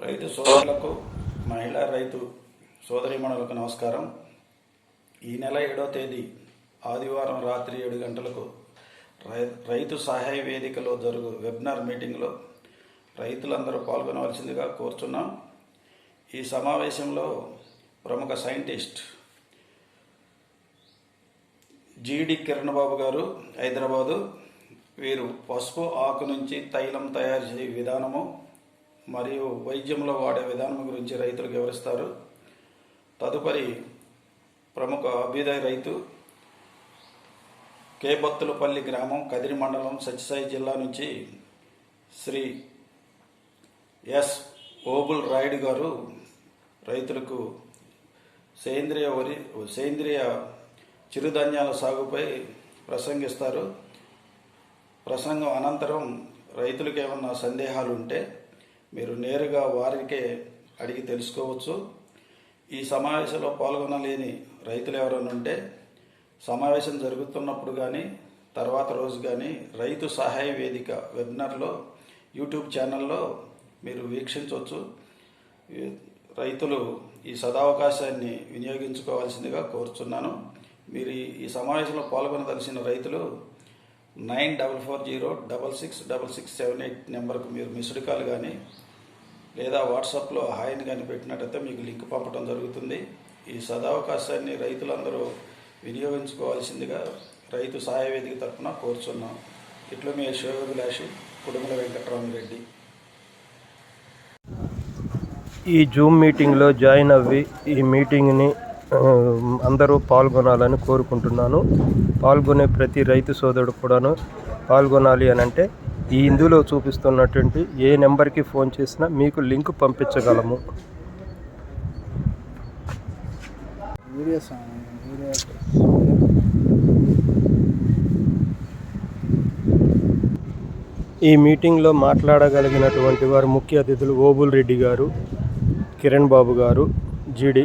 రైతు సోదరులకు మహిళా రైతు సోదరిమణులకు నమస్కారం. ఈ నెల ఏడో తేదీ ఆదివారం రాత్రి ఏడు గంటలకు రై- రైతు సహాయ వేదికలో జరుగు వెబినార్ మీటింగ్లో రైతులందరూ పాల్గొనవలసిందిగా కోరుచున్నాం. ఈ సమావేశంలో ప్రముఖ సైంటిస్ట్ జీడి కిరణ్ బాబు గారు హైదరాబాదు. వీరు పసుపు ఆకు నుంచి తైలం తయారు చేసే విధానము మరియు వైద్యంలో వాడే విధానం గురించి రైతులకు వివరిస్తారు. తదుపరి ప్రముఖ అభ్యుదయ రైతు కేపత్తులపల్లి గ్రామం కదిరి మండలం సత్యసాయి జిల్లా నుంచి శ్రీ ఎస్ ఓబుల్ రాయుడు గారు రైతులకు సేంద్రియ వరి సేంద్రియ చిరుధాన్యాల సాగుపై ప్రసంగిస్తారు. ప్రసంగం అనంతరం రైతులకు ఏమన్నా సందేహాలు ఉంటే మీరు నేరుగా వారికే అడిగి తెలుసుకోవచ్చు. ఈ సమావేశంలో పాల్గొనలేని రైతులు ఎవరైనా ఉంటే సమావేశం జరుగుతున్నప్పుడు కానీ తర్వాత రోజు కానీ రైతు సహాయ వేదిక వెబినార్లో యూట్యూబ్ ఛానల్లో మీరు వీక్షించవచ్చు. రైతులు ఈ సదావకాశాన్ని వినియోగించుకోవాల్సిందిగా కోరుచున్నాను. మీరు ఈ- ఈ సమావేశంలో పాల్గొనదలిసిన రైతులు nine double four zero double six double six seven eight నెంబర్కు మీరు మిస్డ్ కాల్ కానీ లేదా వాట్సాప్లో హాయిని కానీ పెట్టినట్టయితే మీకు లింక్ పంపడం జరుగుతుంది. ఈ సదావకాశాన్ని రైతులందరూ వినియోగించుకోవాల్సిందిగా రైతు సహాయ వేదిక తరఫున కోరుచున్నాం. ఇట్లు మీ శివభిలాషి కుడుమల వెంకటరామరెడ్డి. ఈ జూమ్ మీటింగ్లో జాయిన్ అవ్వి ఈ మీటింగ్ని అందరూ పాల్గొనాలని కోరుకుంటున్నాను. పాల్గొనే ప్రతి రైతు సోదరుడు కూడాను పాల్గొనాలి అని అంటే ఈ ఇందులో చూపిస్తున్నటువంటి ఏ నెంబర్కి ఫోన్ చేసినా మీకు లింక్ పంపించగలము. ఈ మీటింగ్లో మాట్లాడగలిగినటువంటి వారు ముఖ్య అతిథులు ఓబుల్ రెడ్డి గారు కిరణ్ బాబు గారు జీడి